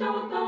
show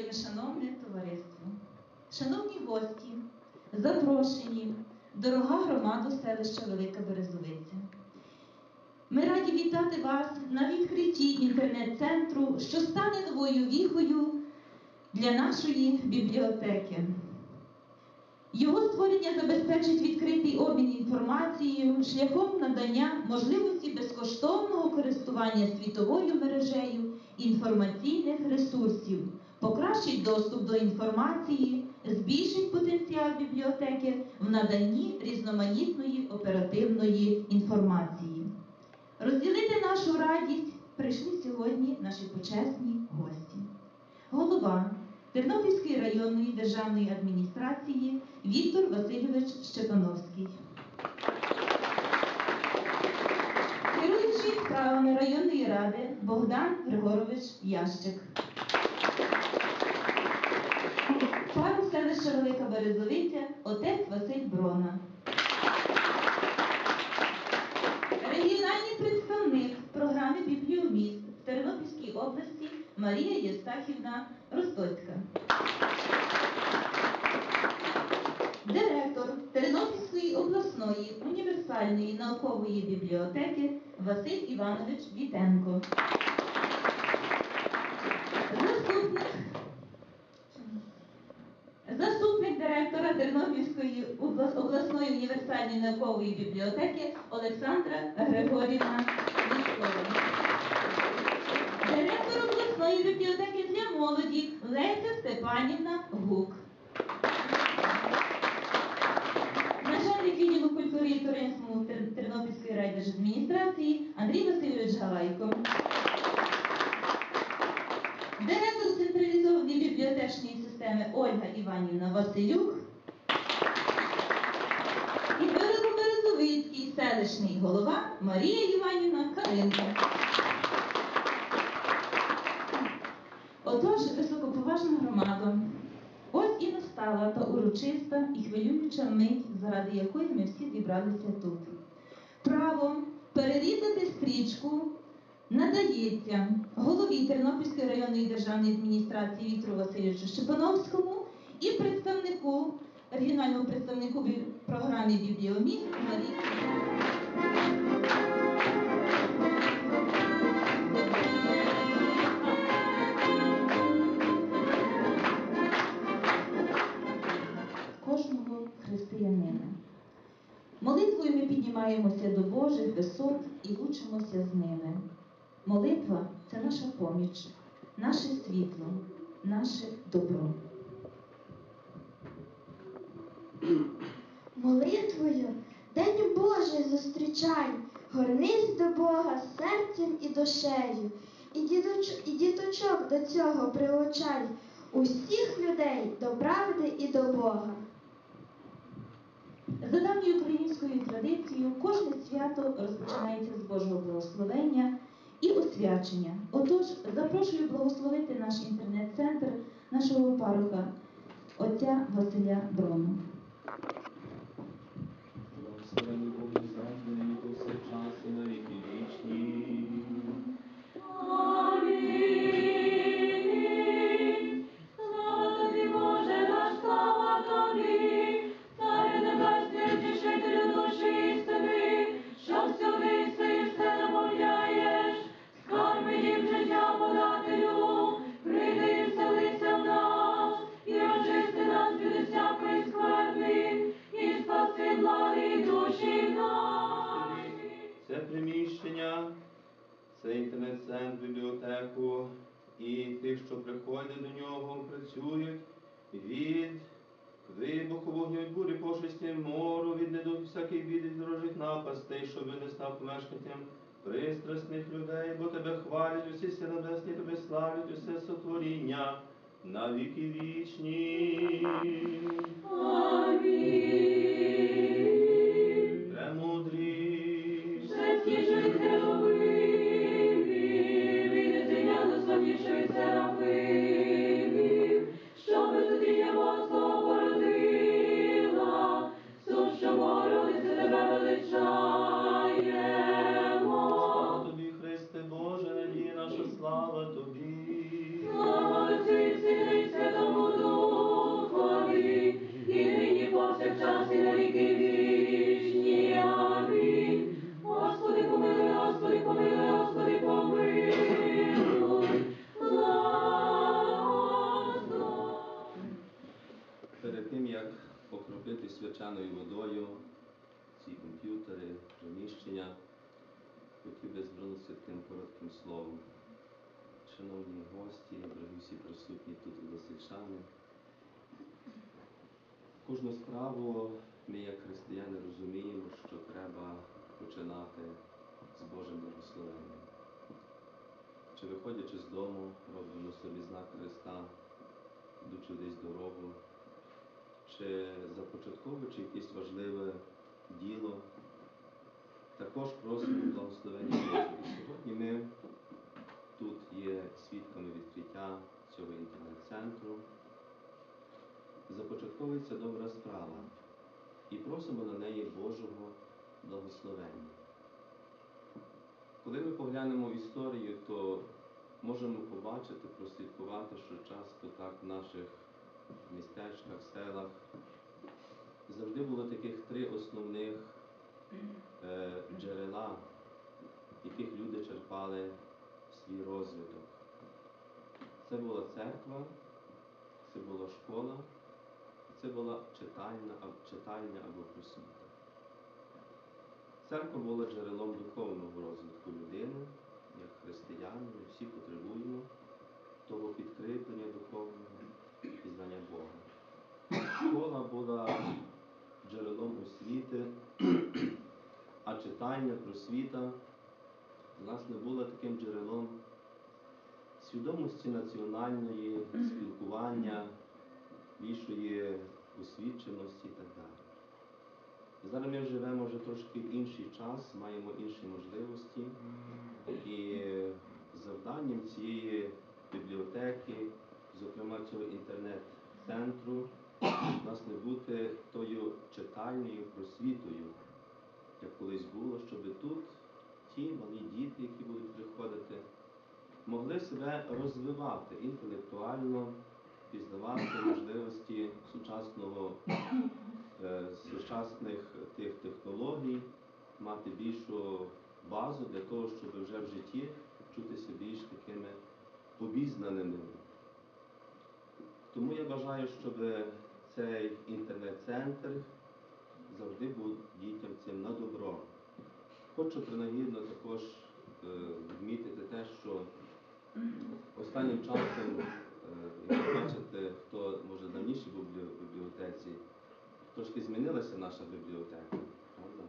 дня, вельми шановне товариство, шановні гості, запрошені, дорога громада селища Велика Березовиця. Ми раді вітати вас на відкритті інтернет-центру, що стане новою віхою для нашої бібліотеки. Його створення забезпечить відкритий обмін інформацією шляхом надання можливості безкоштовного користування світовою мережею інформаційних ресурсів, покращить доступ до інформації, збільшить потенціал бібліотеки в наданні різноманітної оперативної інформації. Розділити нашу радість прийшли сьогодні наші почесні гості. Голова Тернопільської районної державної адміністрації Віктор Васильович Щепановський. Керуючий справами районної ради Богдан Григорович Ящик. Селища Велика Березовиця отець Василь Брона. Регіональний представник програми Бібліоміст в Тернопільській області Марія Єстахівна Ростоцька. Директор Тернопільської обласної універсальної наукової бібліотеки Василь Іванович Вітенко. Універсальної наукової бібліотеки Олександра Григорівна Військова. Директор обласної бібліотеки для молоді Леся Степанівна Гук. Отож, високоповажна громада, ось і настала та урочиста і хвилююча мить, заради якої ми всі зібралися тут. Право перерізати стрічку надається голові Тернопільської районної державної адміністрації Віктору Васильовичу Щепановському і представнику, регіональному представнику програми Бібліоміст Марії. Піднімаємося до Божих висот і лучимося з ними. Молитва це наша поміч, наше світло, наше добро. Молитвою День Божий зустрічай, горнись до Бога серцем і душею, і, дідоч... і діточок до цього приучай, усіх людей до правди і до Бога. За давньою українською традицією, кожне свято розпочинається з Божого благословення і освячення. Отож, запрошую благословити наш інтернет-центр нашого пароха, отця Василя Брону. Приміщення, це інтернет-центр, бібліотеку і тих, що приходять до нього, працюють від вибуху вогню від бурі, пошесті мору, від недуг всяких бід, від ворожих напастей, щоб не став помешканням пристрасних людей, бо тебе хвалять усі все небесні, тебе славлять усе сотворіння на віки вічні. Односельчани, кожну справу ми, як християни, розуміємо, що треба починати з Божим благословенням. Чи виходячи з дому, робимо собі знак Христа, йдучи десь дорогу, чи започатковуючи якесь важливе діло, також просимо благословення Божого. Сьогодні ми тут є свідками відкриття цього інтернет-центру. Започатковується добра справа і просимо на неї Божого благословення. Коли ми поглянемо в історію, то можемо побачити, прослідкувати, що часто так в наших містечках, селах завжди було таких три основних е, джерела, яких люди черпали свій розвиток. Це була церква, це була школа, це була читальна, читальня або просвіта. Церква була джерелом духовного розвитку людини, як християни, ми всі потребуємо того підкріплення духовного і знання Бога. Школа була джерелом освіти, а читання, просвіта власне була таким джерелом свідомості національної, спілкування, більшої освіченості і так далі. Зараз ми живемо вже трошки в інший час, маємо інші можливості. І завданням цієї бібліотеки, зокрема цього інтернет-центру, власне бути тою читальною просвітою, як колись було, щоб тут ті малі діти, які будуть приходити, могли себе розвивати інтелектуально, пізнавати можливості сучасного, е, сучасних тих технологій, мати більшу базу для того, щоб вже в житті чутися більш такими обізнаними. Тому я бажаю, щоб цей інтернет-центр завжди був дітям цим на добро. Хочу принагідно також е, відмітити те, що останнім часом, е, як ви бачите, хто може давніше був в біблі- бібліотеці, трошки змінилася наша бібліотека, правда?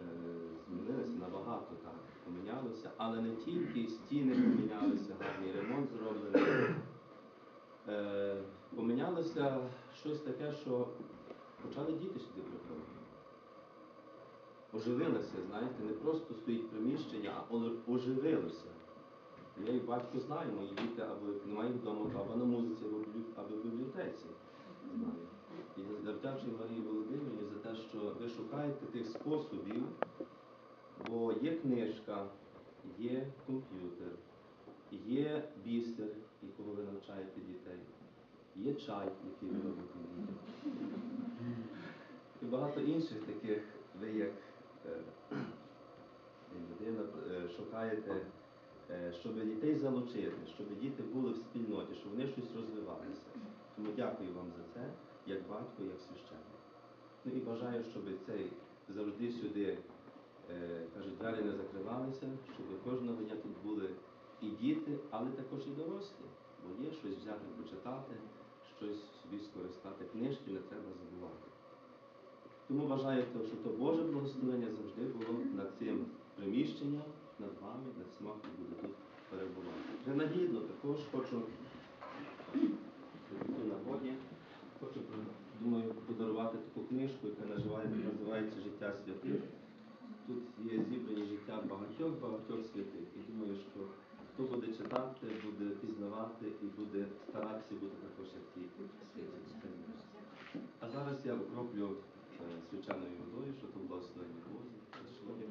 Е, Змінилася набагато так, помінялося, але не тільки стіни помінялися, гарний ремонт зроблений. Помінялося щось таке, що почали діти сюди приходити. Оживилося, знаєте, не просто стоїть приміщення, а оживилося. Я як батько знаю, мої діти або немає вдома, або на музиці, або в бібліотеці. Знаю. І я завдячую Марії Володимирівні за те, що ви шукаєте тих способів, бо є книжка, є комп'ютер, є бісер, якого ви навчаєте дітей, є чай, який ви робите дітям. І багато інших таких ви як людина е, шукаєте, е, щоб дітей залучити, щоб діти були в спільноті, щоб вони щось розвивалися. Тому дякую вам за це, як батько, як священник. Ну і бажаю, щоб цей завжди сюди, е, кажуть, двері не закривалися, щоб кожного дня тут були і діти, але також і дорослі. Бо є щось взяти, почитати, щось собі скористати. Книжки не треба забувати. Тому то, що то Боже благословення завжди було над цим приміщенням, над вами, над всіма, хто буде тут перебувати. Принагідно також хочу нагоді, хочу думаю, подарувати таку книжку, яка називається Життя святих. Тут є зібрані життя багатьох багатьох святих. І думаю, що хто буде читати, буде пізнавати і буде старатися бути також як ті святі. А зараз я окроплю е, водою, що благословення Боже, що вони